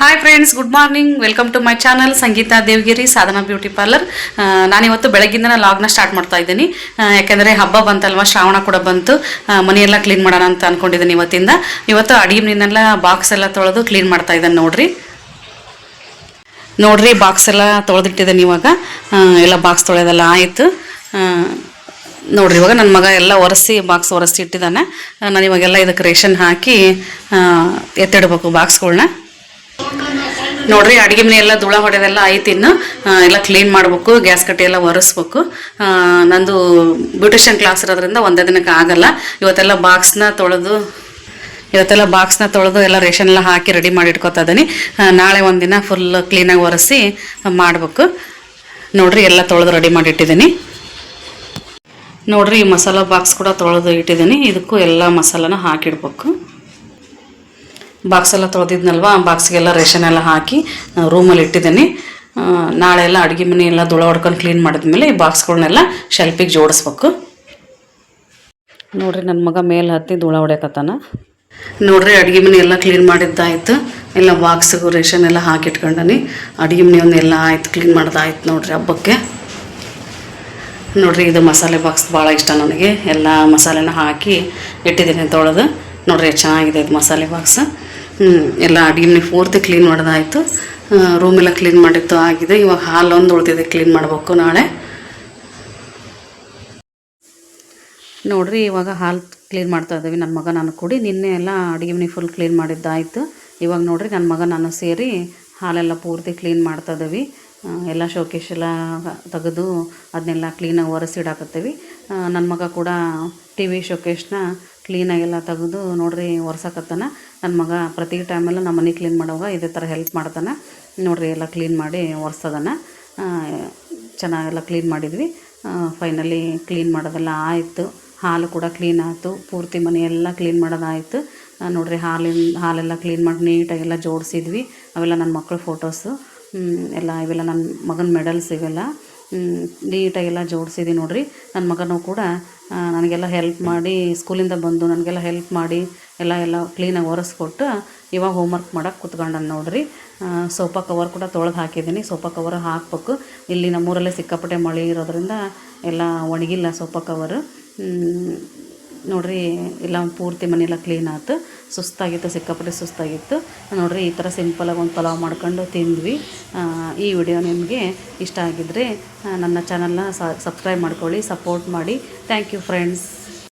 Hi friends good morning welcome to my channel Sangeeta Devagiri Sadhana beauty parlour ನಾನಿವತ್ತು ಬೆಳಗ್ಗಿಂದ ಲಾಗ್ನ start ಮಾಡ್ತಾ ಇದ್ದೀನಿ. ಯಾಕೆಂದರೆ ಹಬ್ಬ ಬಂತಲ್ವ, ಶ್ರಾವಣ ಕೂಡ ಬಂತು. ಮನೆಯೆಲ್ಲ ಕ್ಲೀನ್ ಮಾಡೋಣ ಅಂತ ಅಂದ್ಕೊಂಡಿದ್ದೀನಿ ಇವತ್ತಿಂದ. ಇವತ್ತು ಅಡಿಗೆ ಮನೆಯೆಲ್ಲ ಬಾಕ್ಸ್ ಎಲ್ಲ ತೊಳೆದು ಕ್ಲೀನ್ ಮಾಡ್ತಾ ಇದ್ದಾನೆ ನೋಡ್ರಿ. ನೋಡ್ರಿ ಬಾಕ್ಸ್ ಎಲ್ಲ ತೊಳೆದಿಟ್ಟಿದ್ದೀನಿ ಇವಾಗ. ಎಲ್ಲ ಬಾಕ್ಸ್ ತೊಳೆದೆಲ್ಲ ಆಯಿತು. ನೋಡ್ರಿ, ಇವಾಗ ನನ್ನ ಮಗ ಎಲ್ಲ ಒರೆಸಿ ಬಾಕ್ಸ್ ಒರೆಸಿ ಇಟ್ಟಿದ್ದಾನೆ. ನಾನು ಇವಾಗೆಲ್ಲ ಇದಕ್ಕೆ ರೇಷನ್ ಹಾಕಿ ಎತ್ತಿಡಬೇಕು ಎತ್ತಿಡ್ಬೇಕು ಬಾಕ್ಸ್ಗಳ್ನ ನೋಡ್ರಿ, ಅಡುಗೆ ಮನೆ ಎಲ್ಲ ಧೂಳ ಹೊಡೆದೆಲ್ಲ ಆಯ್ತು ಇನ್ನು. ಎಲ್ಲ ಕ್ಲೀನ್ ಮಾಡಬೇಕು ಗ್ಯಾಸ್ ಕಟ್ಟಿ ಎಲ್ಲ ಒರೆಸ್ಬೇಕು. ನಂದು ಬ್ಯೂಟಿಷಿಯನ್ ಕ್ಲಾಸ್ ಇರೋದ್ರಿಂದ ಒಂದೇ ದಿನಕ್ಕೆ ಆಗಲ್ಲ. ಇವತ್ತೆಲ್ಲ ಬಾಕ್ಸ್ನ ತೊಳೆದು, ಇವತ್ತೆಲ್ಲ ಬಾಕ್ಸ್ನ ತೊಳೆದು ಎಲ್ಲ ರೇಷನ್ ಎಲ್ಲ ಹಾಕಿ ರೆಡಿ ಮಾಡಿ ಇಟ್ಕೊತಾ ಇದ್ದೀನಿ. ನಾಳೆ ಒಂದಿನ ಫುಲ್ ಕ್ಲೀನಾಗಿ ಒರೆಸಿ ಮಾಡಬೇಕು. ನೋಡ್ರಿ, ಎಲ್ಲ ತೊಳೆದು ರೆಡಿ ಮಾಡಿ ಇಟ್ಟಿದ್ದೀನಿ. ನೋಡ್ರಿ, ಈ ಮಸಾಲ ಬಾಕ್ಸ್ ಕೂಡ ತೊಳೆದು ಇಟ್ಟಿದ್ದೀನಿ. ಇದಕ್ಕೂ ಎಲ್ಲ ಮಸಾಲನ ಹಾಕಿಡ್ಬೇಕು. ಬಾಕ್ಸ್ ಎಲ್ಲ ತೊಳೆದಿದ್ನಲ್ವ? ಬಾಕ್ಸ್ಗೆಲ್ಲ ರೇಷನ್ ಎಲ್ಲ ಹಾಕಿ ರೂಮಲ್ಲಿ ಇಟ್ಟಿದ್ದೀನಿ. ನಾಳೆ ಎಲ್ಲ ಅಡುಗೆ ಮನೆ ಎಲ್ಲ ಧೂಳ ಹೊಡ್ಕೊಂಡು ಕ್ಲೀನ್ ಮಾಡಿದ್ಮೇಲೆ ಈ ಬಾಕ್ಸ್ಗಳನ್ನೆಲ್ಲ ಶೆಲ್ಫಿಗೆ ಜೋಡಿಸ್ಬೇಕು. ನೋಡ್ರಿ ನನ್ನ ಮಗ ಮೇಲೆ ಹತ್ತಿ ಧೂಳ ಹೊಡೆಯಕತ್ತಾನ. ನೋಡ್ರಿ ಅಡುಗೆ ಮನೆ ಎಲ್ಲ ಕ್ಲೀನ್ ಮಾಡಿದ್ದಾಯ್ತು. ಎಲ್ಲ ಬಾಕ್ಸ್ಗು ರೇಷನ್ ಎಲ್ಲ ಹಾಕಿಟ್ಕೊಂಡನಿ. ಅಡುಗೆ ಮನೆ ಎಲ್ಲ ಆಯ್ತು ಕ್ಲೀನ್ ಮಾಡ್ದಾಯ್ತು ನೋಡ್ರಿ ಹಬ್ಬಕ್ಕೆ. ನೋಡ್ರಿ ಇದು ಮಸಾಲೆ ಬಾಕ್ಸ್ ಭಾಳ ಇಷ್ಟ ನನಗೆ. ಎಲ್ಲ ಮಸಾಲೆನ ಹಾಕಿ ಇಟ್ಟಿದ್ದೀನಿ ತೊಳೆದು. ನೋಡ್ರಿ ಚೆನ್ನಾಗಿದೆ ಇದು ಮಸಾಲೆ ಬಾಕ್ಸ್. ಎಲ್ಲ ಅಡುಗೆ ಪೂರ್ತಿ ಕ್ಲೀನ್ ಮಾಡೋದಾಯಿತು. ರೂಮೆಲ್ಲ ಕ್ಲೀನ್ ಮಾಡಿತ್ತು ಆಗಿದೆ. ಇವಾಗ ಹಾಲು ಒಂದು ಉಳಿದಿದೆ ಕ್ಲೀನ್ ಮಾಡಬೇಕು ನಾಳೆ. ನೋಡ್ರಿ, ಇವಾಗ ಹಾಲು ಕ್ಲೀನ್ ಮಾಡ್ತಾ ಇದ್ದೀವಿ. ನನ್ನ ಮಗ ನಾನು ಕೂಡಿ ನಿನ್ನೆ ಎಲ್ಲ ಅಡುಗೆ ಮನೆ ಫುಲ್ ಕ್ಲೀನ್ ಮಾಡಿದ್ದಾಯಿತು. ಇವಾಗ ನೋಡ್ರಿ ನನ್ನ ಮಗ ನಾನು ಸೇರಿ ಹಾಲೆಲ್ಲ ಪೂರ್ತಿ ಕ್ಲೀನ್ ಮಾಡ್ತಾ ಇದ್ದೀವಿ. ಎಲ್ಲ ಶೋಕೇಶ್ ಎಲ್ಲ ತೆಗೆದು ಅದನ್ನೆಲ್ಲ ಕ್ಲೀನಾಗಿ ಒರೆಸಿಡಾಕತ್ತೀವಿ. ನನ್ನ ಮಗ ಕೂಡ ಟಿ ವಿ ಶೋಕೇಶ್ನ ಕ್ಲೀನಾಗೆಲ್ಲ ತೆಗೆದು ನೋಡಿರಿ ಒರ್ಸಕತ್ತಾನ. ನನ್ನ ಮಗ ಪ್ರತಿ ಟೈಮೆಲ್ಲ ನಮ್ಮ ಮನೆ ಕ್ಲೀನ್ ಮಾಡುವಾಗ ಇದೇ ಥರ ಹೆಲ್ಪ್ ಮಾಡ್ತಾನೆ. ನೋಡಿರಿ ಎಲ್ಲ ಕ್ಲೀನ್ ಮಾಡಿ ಒರೆಸ್ತದನ ಚೆನ್ನಾಗೆಲ್ಲ ಕ್ಲೀನ್ ಮಾಡಿದ್ವಿ. ಫೈನಲಿ ಕ್ಲೀನ್ ಮಾಡೋದೆಲ್ಲ ಆಯಿತು. ಹಾಲು ಕೂಡ ಕ್ಲೀನ್ ಆಯಿತು. ಪೂರ್ತಿ ಮನೆಯೆಲ್ಲ ಕ್ಲೀನ್ ಮಾಡೋದಾಯಿತು. ನೋಡಿರಿ ಹಾಲಿನ, ಹಾಲೆಲ್ಲ ಕ್ಲೀನ್ ಮಾಡಿ ನೀಟಾಗೆಲ್ಲ ಜೋಡಿಸಿದ್ವಿ. ಅವೆಲ್ಲ ನನ್ನ ಮಕ್ಕಳ ಫೋಟೋಸು ಎಲ್ಲ ಇವೆಲ್ಲ ನನ್ನ ಮಗನ ಮೆಡಲ್ಸ್ ಇವೆಲ್ಲ. ನೀಟಾಗೆಲ್ಲ ಜೋಡಿಸಿದ್ದೀನಿ ನೋಡ್ರಿ. ನನ್ನ ಮಗನೂ ಕೂಡ ನನಗೆಲ್ಲ ಹೆಲ್ಪ್ ಮಾಡಿ ಸ್ಕೂಲಿಂದ ಬಂದು ನನಗೆಲ್ಲ ಹೆಲ್ಪ್ ಮಾಡಿ, ಎಲ್ಲ ಎಲ್ಲ ಕ್ಲೀನಾಗಿ ಒರೆಸ್ಕೊಟ್ಟು ಇವಾಗ ಹೋಮ್ವರ್ಕ್ ಮಾಡೋಕೆ ಕುತ್ಕೊಂಡನ್ ನೋಡ್ರಿ. ಸೋಫಾ ಕವರ್ ಕೂಡ ತೊಳೆದು ಹಾಕಿದ್ದೀನಿ ಸೋಫಾ ಕವರ್ ಹಾಕ್ಬೇಕು. ಇಲ್ಲಿ ನಮ್ಮೂರಲ್ಲೇ ಸಿಕ್ಕಾಪಟ್ಟೆ ಮಳೆ ಇರೋದ್ರಿಂದ ಎಲ್ಲ ಒಣಗಿಲ್ಲ ಸೋಫಾ ಕವರ್ ನೋಡ್ರಿ ಎಲ್ಲ ಪೂರ್ತಿ ಮನೆಯೆಲ್ಲ ಕ್ಲೀನ್ ಆಯ್ತು ಸುಸ್ತಾಗಿತ್ತು, ಸಿಕ್ಕಾಪಟ್ಟೆ ಸುಸ್ತಾಗಿತ್ತು. ನೋಡ್ರಿ, ಈ ಥರ ಸಿಂಪಲಾಗಿ ಒಂದು ಪಲಾವ್ ಮಾಡ್ಕೊಂಡು ತಿಂದ್ವಿ. ಈ ವಿಡಿಯೋ ನಿಮಗೆ ಇಷ್ಟ ಆಗಿದ್ದರೆ ನನ್ನ ಚಾನಲ್ನ ಸಬ್ಸ್ಕ್ರೈಬ್ ಮಾಡ್ಕೊಳ್ಳಿ ಸಪೋರ್ಟ್ ಮಾಡಿ. Thank you friends